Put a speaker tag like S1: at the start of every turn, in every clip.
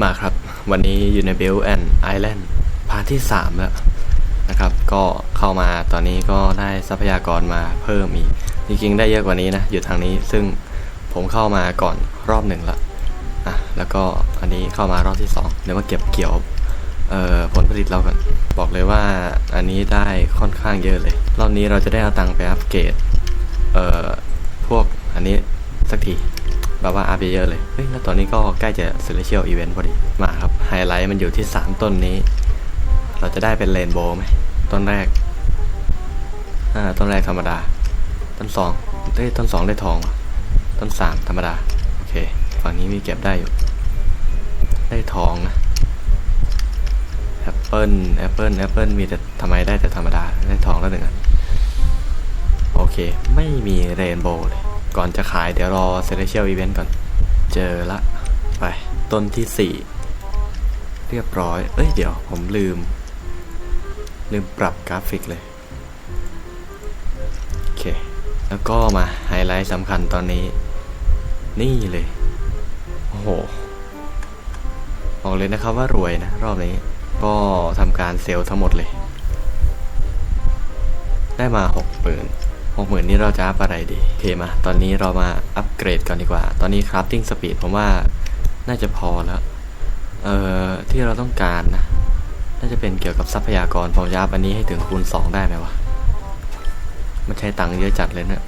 S1: มาครับ วันนี้อยู่ในเบลแอนด์ไอแลนด์พาร์ทที่ 3 แล้วนะครับ ก็เข้ามาตอนนี้ก็ได้ทรัพยากรมาเพิ่มอีก จริงๆ ได้เยอะกว่านี้นะ อยู่ทางนี้ซึ่งผมเข้ามาก่อนรอบหนึ่งละอะแล้วก็อันนี้เข้ามารอบที่ 2 เดี๋ยวมาเก็บเกี่ยวผลผลิตเราก่อน บอกเลยว่าอันนี้ได้ค่อนข้างเยอะเลย รอบนี้เราจะได้เอาตังค์ไปอัปเกรดพวกอันนี้สักที บบว่าอัพเยอะเลยเฮ้ยแล้วตอนนี้ก็ใกล้จะ Celestial Event พอดี มาครับ ไฮไลท์มันอยู่ที่ 3 ต้นนี้ เราจะได้เป็นเรนโบว์ไหม ต้นแรก อ่า ต้นแรกธรรมดา ต้นสองเอ้ยต้นสองได้ทอง ต้นสามธรรมดา โอเค ฝั่งนี้มีเก็บได้อยู่ ได้ทองนะแอปเปิลแอปเปิลแอปเปิลมีแต่ทำไมได้แต่ธรรมดา ได้ทองแล้วหนึ่งอันโอเค ไม่มีเรนโบว์เลย ก่อนจะขายเดี๋ยวรอ Celestial Event ก่อน เจอละ ไป ต้นที่ 4 เรียบร้อย เอ้ยเดี๋ยวผมลืม ลืมปรับกราฟิกเลย โอเค แล้วก็มาไฮไลท์สำคัญตอนนี้ นี่เลย โอ้โหบอกเลยนะครับว่ารวยนะ รอบนี้ ก็ทำการเซลล์ทั้งหมดเลย ได้มาหกหมื่น หกหมื่นนี้เราจะอัพอะไรดีโอเคมา ตอนนี้เรามาอัปเกรดก่อนดีกว่า ตอนนี้ crafting speed ผมว่าน่าจะพอแล้ว เอ่อ ที่เราต้องการนะ น่าจะเป็นเกี่ยวกับทรัพยากรผมจะอัพอันนี้ให้ถึงคูณ 2 ได้ไหมวะ มันใช้ตังค์เยอะจัดเลยเนะี่ย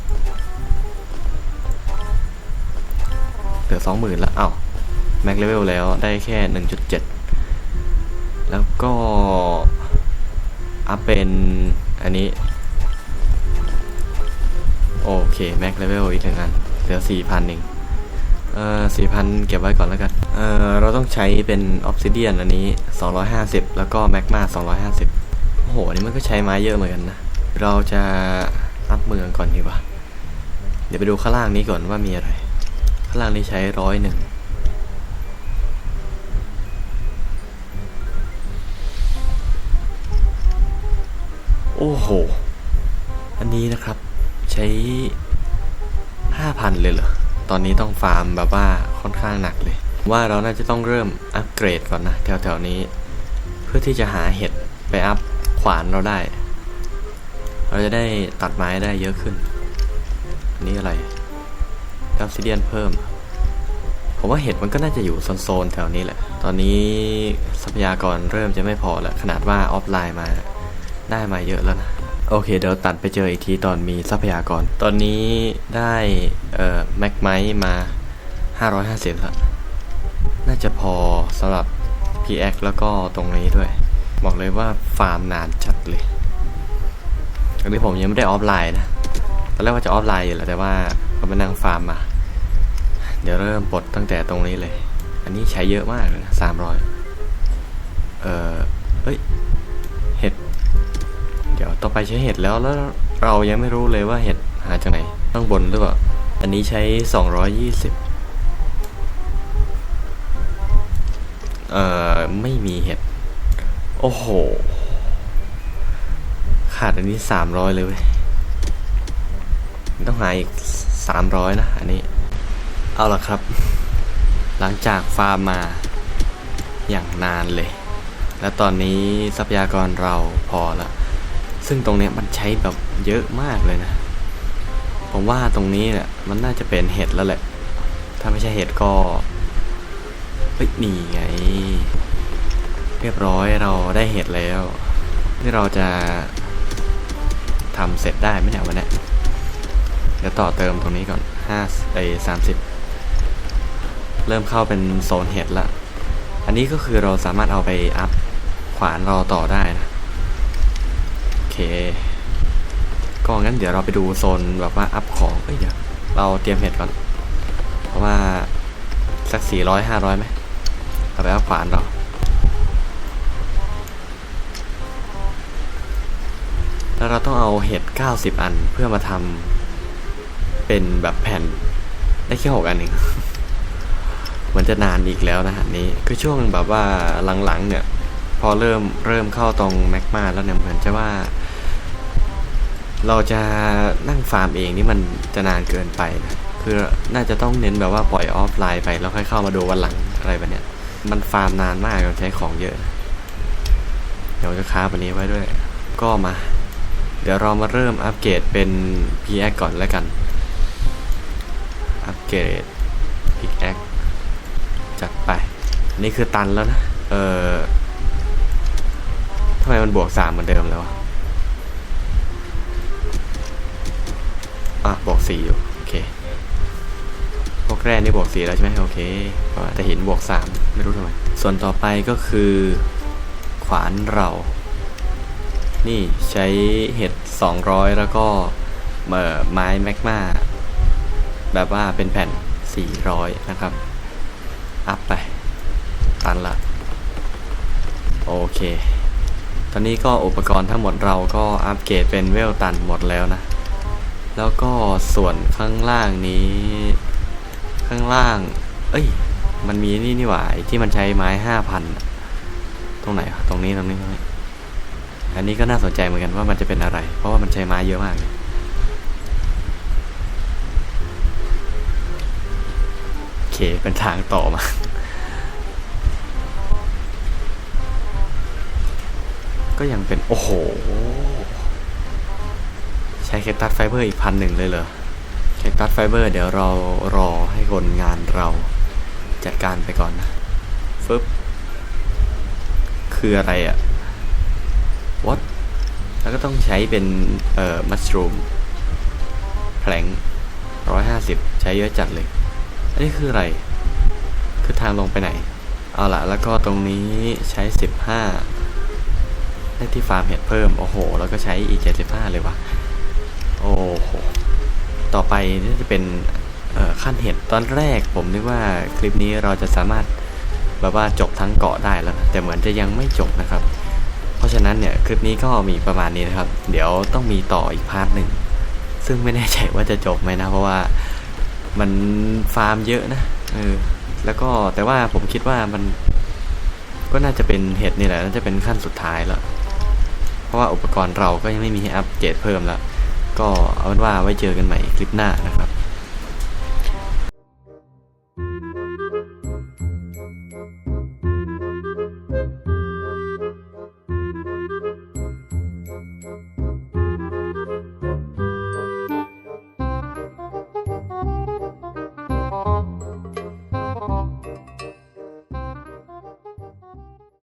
S1: เหลือ 20,000 แล้ว เอ้าแม็กเลเวลแล้วได้แค่ 1.7 แล้วก็อัพเป็นอันนี้ โอเคแม็กเลเวลอีกหนึ่งอันเหลือสี่พันเองเอ่อสี่พันเก็บไว้ก่อนแล้วกัน เอ่อ เราต้องใช้เป็นออ s ซิเดียนอันนี้สองร้อยห้าสิบแล้วก็แมกมาสองร้อยห้าสิบโอ้โหอันนี้มันก็ใช้ไม้เยอะเหมือนกันนะ เราจะอัพเมืองก่อนดีกว่า เดี๋ยวไปดูข้างล่างนี้ก่อนว่ามีอะไร ข้างล่างนี้ใช้ร้อยหนึ่งโอ้โห อันนี้นะครับ ใช้5,000เลยเหรอ ตอนนี้ต้องฟาร์มแบบว่าค่อนข้างหนักเลย ว่าเราน่าจะต้องเริ่มอัปเกรดก่อนนะ แถวๆนี้ เพื่อที่จะหาเห็ดไปอัพขวานเราได้ เราจะได้ตัดไม้ได้เยอะขึ้น อันนี้อะไรดับซิเดียนเพิ่ม ผมว่าเห็ดมันก็น่าจะอยู่โซนๆแถวนี้แหละ ตอนนี้ทรัพยากรเริ่มจะไม่พอแล้ว ขนาดว่าออฟไลน์มาได้มาเยอะแล้วนะ โอเค เดี๋ยวตัดไปเจออีกทีตอนมีทรัพยากร ตอนนี้ได้เอ่อแม็กไมมา 550แล้วน่าจะพอสำหรับ PX แล้วก็ตรงนี้ด้วย บอกเลยว่าฟาร์มนานจัดเลยอันนี้ผมยังไม่ได้ออฟไลน์นะ ตอนแรกว่าจะออฟไลน์อยู่แหละแต่ว่าก็มานั่งฟาร์มมา เดี๋ยวเริ่มปลดตั้งแต่ตรงนี้เลย อันนี้ใช้เยอะมากเลยนะ300 เอ่อเฮ้ย เดี๋ยวต่อไปใช้เห็ดแล้วแล้วเรายังไม่รู้เลยว่าเห็ดหาจากไหนต้องบนหรือเปล่า อันนี้ใช้ 220 เอ่อ ไม่มีเห็ด โอ้โห ขาดอันนี้ 300 เลยเว้ย ต้องหาอีก 300 นะ อันนี้ เอาละครับ หลังจากฟาร์มมาอย่างนานเลย และตอนนี้ทรัพยากรเราพอแล้ว ซึ่งตรงนี้มันใช้แบบเยอะมากเลยนะ ผมว่าตรงนี้เนี่ยมันน่าจะเป็นเห็ดแล้วแหละ ถ้าไม่ใช่เห็ดก็เฮ้ยนี่ไง เรียบร้อยเราได้เห็ดแล้วที่เราจะทำเสร็จได้ไหมเนี่ยวันนี้เดี๋ยวต่อเติมตรงนี้ก่อนห้าไอสามสิบเริ่มเข้าเป็นโซนเห็ดละ อันนี้ก็คือเราสามารถเอาไปอัพขวานราต่อได้นะ เค ก็งั้นเดี๋ยวเราไปดูโซนแบบว่าอัพของเอ้ยเดี๋ยวเราเตรียมเห็ดก่อน เพราะว่าสักสี่ร้อยห้าร้อยไหมเอาไปอัพขวานเราแล้วเราต้องเอาเห็ด90อันเพื่อมาทำเป็นแบบแผ่นได้แค่6อันเองมันจะนานอีกแล้วนะฮะนี้คือช่วงแบบว่าหลังๆเนี่ย พอเริ่มเริ่มเข้าตรงแมกมาแล้วเนี่ยเหมือนจะว่า เราจะนั่งฟาร์มเองนี่มันจะนานเกินไปนะคือน่าจะต้องเน้นแบบว่าปล่อยออฟไลน์ไปแล้วค่อยเข้ามาดูวันหลังอะไรแบบเนี้ย มันฟาร์มนานมากเราใช้ของเยอะ เดี๋ยวจะค้าปันนี้ไว้ด้วย ก็มา เดี๋ยวเรามาเริ่มอัปเกรดเป็น p x ก่อนแล้วกัน อัปเกรด p x จัดไป นี่คือตันแล้วนะ เออทำไมมันบวกสามเหมือนเดิมแล้ววะอะบวก สี่อยู่โอเคพวกแร่นี่บวกสี่แล้วใช่ไหมโอเคเพราะว่าแต่เห็นบวกสามไม่รู้ทำไมส่วนต่อไปก็คือ ขวานเรา นี่ใช้เห็ด200แล้วก็เอ่อไม้แมกมาแบบว่าเป็นแผ่น400นะครับ อัพไป ตันละโอเค ตอนนี้ก็อุปกรณ์ทั้งหมดเราก็อัปเกรดเป็นเวลตันหมดแล้วนะ แล้วก็ส่วนข้างล่างนี้ ข้างล่าง เอ้ย มันมีนี่นี่หว่าที่มันใช้ไม้ห้าพันตรงไหนตรงนี้ตรงนี้ตรงนี้ อันนี้ก็น่าสนใจเหมือนกันว่ามันจะเป็นอะไร เพราะว่ามันใช้ไม้เยอะมากเลยโอเคเป็นทางต่อมาก็ยังเป็น โอ้โห ช้เคตัสไฟเบอร์อีกพันหนึ่งเลยเหรอเคตัสไฟเบอร์เดี๋ยวเรารอให้คนงานเราจัดการไปก่อนนะฟึบคืออะไรอะ what แล้วก็ต้องใช้เป็นเอ่อมัชรูมแผลงร้อยห้าสิบใช้เยอะจัดเลย อันนี้คืออะไร คือทางลงไปไหน เอาละแล้วก็ตรงนี้ใช้สิบห้าได้ที่ฟาร์มเห็ดเพิ่ม โอ้โห แล้วก็ใช้อีกเจ็ดสิบห้าเลยวะโอ้ โห ต่อไปนี่จะเป็นขั้นเห็ดตอนแรกผมนึกว่าคลิปนี้เราจะสามารถแบบว่าจบทั้งเกาะได้แล้วนะแต่เหมือนจะยังไม่จบนะครับ เพราะฉะนั้นเนี่ยคลิปนี้ก็มีประมาณนี้นะครับ เดี๋ยวต้องมีต่ออีกพาร์ทหนึ่งซึ่งไม่แน่ใจว่าจะจบไหมนะ เพราะว่ามันฟาร์มเยอะนะเออแล้วก็แต่ว่าผมคิดว่ามันก็น่าจะเป็นเห็ดนี่แหละน่าจะเป็นขั้นสุดท้ายแล้ว เพราะว่าอุปกรณ์เราก็ยังไม่มีให้อัปเกรดเพิ่มแล้ว ก็เอาเป็นว่าไว้เจอกันใหม่คลิปหน้านะครับ